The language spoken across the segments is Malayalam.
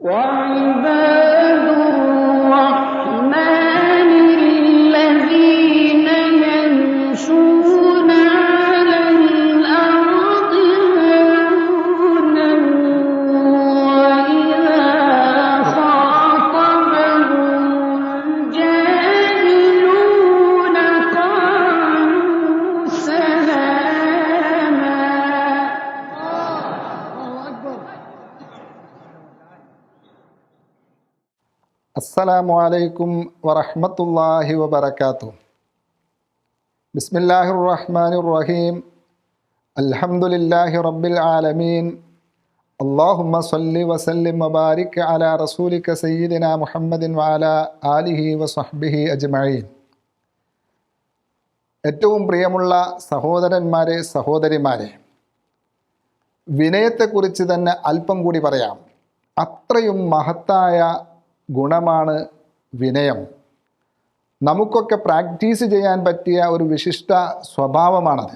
وعباد അസ്സലാമു അലൈക്കും വറഹമത്തല്ലാഹി വബറകാതുഹു. ബിസ്മില്ലാഹിർ റഹ്മാനിർ റഹീം. അൽഹംദുലില്ലാഹി റബ്ബിൽ ആലമീൻ. അല്ലാഹുമ്മ സല്ലി വസല്ലിം വബാരിക് അല റസൂലിക സയ്യിദിന മുഹമ്മദിൻ വാല ആലിഹി വസഹ്ബിഹി അജ്മഈൻ. ഏറ്റവും പ്രിയമുള്ള സഹോദരന്മാരെ സഹോദരിമാരെ വിനയത്തെക്കുറിച്ച് തന്നെ അല്പം കൂടി പറയാം. അത്രയും മഹത്തായ ഗുണമാണ് വിനയം. നമുക്കൊക്കെ പ്രാക്ടീസ് ചെയ്യാൻ പറ്റിയ ഒരു വിശിഷ്ട സ്വഭാവമാണത്.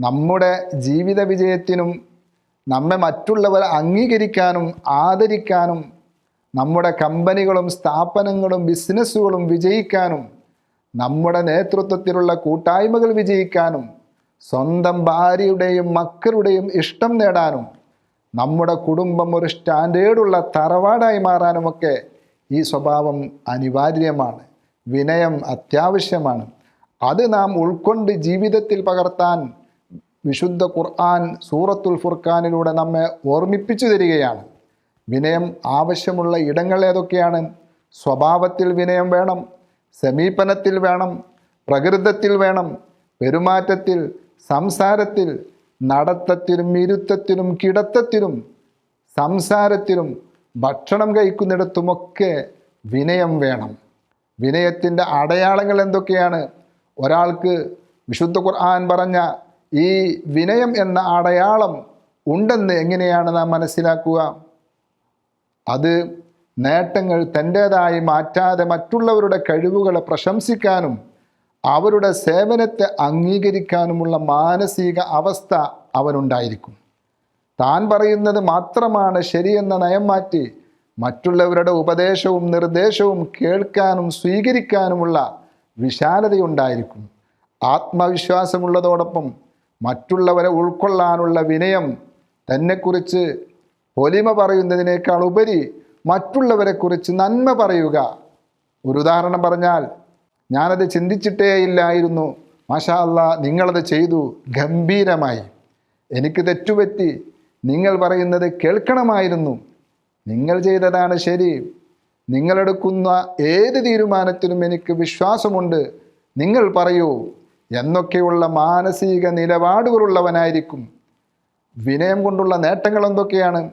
നമ്മുടെ ജീവിത വിജയത്തിനും നമ്മെ മറ്റുള്ളവർ അംഗീകരിക്കാനും ആദരിക്കാനും നമ്മുടെ കമ്പനികളും സ്ഥാപനങ്ങളും ബിസിനസ്സുകളും വിജയിക്കാനും നമ്മുടെ നേതൃത്വത്തിലുള്ള കൂട്ടായ്മകൾ വിജയിക്കാനും സ്വന്തം ഭാര്യയുടെയും മക്കളുടെയും ഇഷ്ടം നേടാനും നമ്മുടെ കുടുംബം ഒരു സ്റ്റാൻഡേർഡുള്ള തറവാടായി മാറാനുമൊക്കെ ഈ സ്വഭാവം അനിവാര്യമാണ്. വിനയം അത്യാവശ്യമാണ്. അത് നാം ഉൾക്കൊണ്ട് ജീവിതത്തിൽ പകർത്താൻ വിശുദ്ധ ഖുർആൻ സൂറത്തുൽ ഫുർഖാനിലൂടെ നമ്മെ ഓർമ്മിപ്പിച്ചു തരികയാണ്. വിനയം ആവശ്യമുള്ള ഇടങ്ങൾ ഏതൊക്കെയാണ്? സ്വഭാവത്തിൽ വിനയം വേണം സമീപനത്തിൽ വേണം പ്രകൃതത്തിൽ വേണം പെരുമാറ്റത്തിൽ സംസാരത്തിൽ നടത്തത്തിലും ഇരുത്തത്തിലും കിടത്തത്തിലും സംസാരത്തിലും ഭക്ഷണം കഴിക്കുന്നിടത്തുമൊക്കെ വിനയം വേണം. വിനയത്തിന്റെ അടയാളങ്ങൾ എന്തൊക്കെയാണ്? ഒരാൾക്ക് വിശുദ്ധ ഖുർആൻ പറഞ്ഞ ഈ വിനയം എന്ന അടയാളം ഉണ്ടെന്ന് എങ്ങനെയാണ് നാം മനസ്സിലാക്കുക? അത് നേട്ടങ്ങൾ തന്റേതായി മാറ്റാതെ മറ്റുള്ളവരുടെ കഴിവുകളെ പ്രശംസിക്കാനും അവരുടെ സേവനത്തെ അംഗീകരിക്കാനുമുള്ള മാനസിക അവസ്ഥ അവനുണ്ടായിരിക്കും. താൻ പറയുന്നത് മാത്രമാണ് ശരിയെന്ന നയം മാറ്റി മറ്റുള്ളവരുടെ ഉപദേശവും നിർദ്ദേശവും കേൾക്കാനും സ്വീകരിക്കാനുമുള്ള വിശാലതയുണ്ടായിരിക്കും. ആത്മവിശ്വാസമുള്ളതോടൊപ്പം മറ്റുള്ളവരെ ഉൾക്കൊള്ളാനുള്ള വിനയം തന്നെക്കുറിച്ച് പൊലിമ പറയുന്നതിനേക്കാൾ ഉപരി മറ്റുള്ളവരെക്കുറിച്ച് നന്മ പറയുക. ഒരു ഉദാഹരണം പറഞ്ഞാൽ ഞാനത് ചിന്തിച്ചിട്ടേ ഇല്ലായിരുന്നു. മാഷാ അല്ല നിങ്ങളത് ചെയ്തു. ഗംഭീരമായി. എനിക്ക് തെറ്റുപറ്റി. നിങ്ങൾ പറയുന്നത് കേൾക്കണമായിരുന്നു. നിങ്ങൾ ചെയ്തതാണ് ശരി. നിങ്ങളെടുക്കുന്ന ഏത് തീരുമാനത്തിനും എനിക്ക് വിശ്വാസമുണ്ട്. നിങ്ങൾ പറയൂ. എന്നൊക്കെയുള്ള മാനസിക നിലപാടുകളുള്ളവനായിരിക്കും. വിനയം കൊണ്ടുള്ള നേട്ടങ്ങൾ എന്തൊക്കെയാണ്?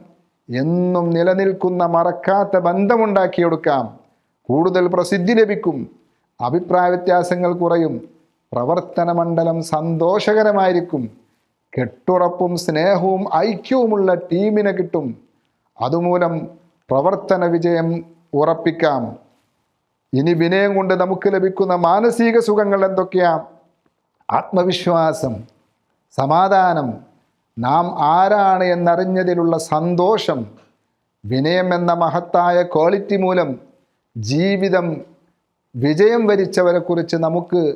എന്നും നിലനിൽക്കുന്ന മറക്കാത്ത ബന്ധമുണ്ടാക്കിയെടുക്കാം. കൂടുതൽ പ്രസിദ്ധി ലഭിക്കും. അഭിപ്രായ വ്യത്യാസങ്ങൾ കുറയും. പ്രവർത്തന മണ്ഡലം സന്തോഷകരമായിരിക്കും. കെട്ടുറപ്പും സ്നേഹവും ഐക്യവുമുള്ള ടീമിനെ കിട്ടും. അതുമൂലം പ്രവർത്തന വിജയം ഉറപ്പിക്കാം. ഇനി വിനയം കൊണ്ട് നമുക്ക് ലഭിക്കുന്ന മാനസിക സുഖങ്ങൾ എന്തൊക്കെയാ? ആത്മവിശ്വാസം സമാധാനം നാം ആരാണ് എന്നറിഞ്ഞതിലുള്ള സന്തോഷം വിനയം എന്ന മഹത്തായ ക്വാളിറ്റി മൂലം ജീവിതം വിജയം വരിച്ചവരെ കുറിച്ച് നമുക്ക്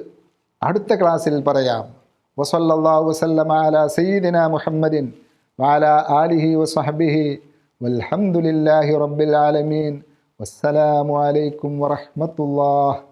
അടുത്ത ക്ലാസ്സിൽ പറയാം. വസല്ലാ വസല്ലമ അല സയ്യിദിന മുഹമ്മദിൻ വാല ആലിഹി വസ്ഹബിഹി വൽഹംദുലില്ലാഹി റബ്ബിൽ ആലമീൻ. വസ്സലാമു അലൈക്കും വറഹ്മത്തുള്ളാഹ്.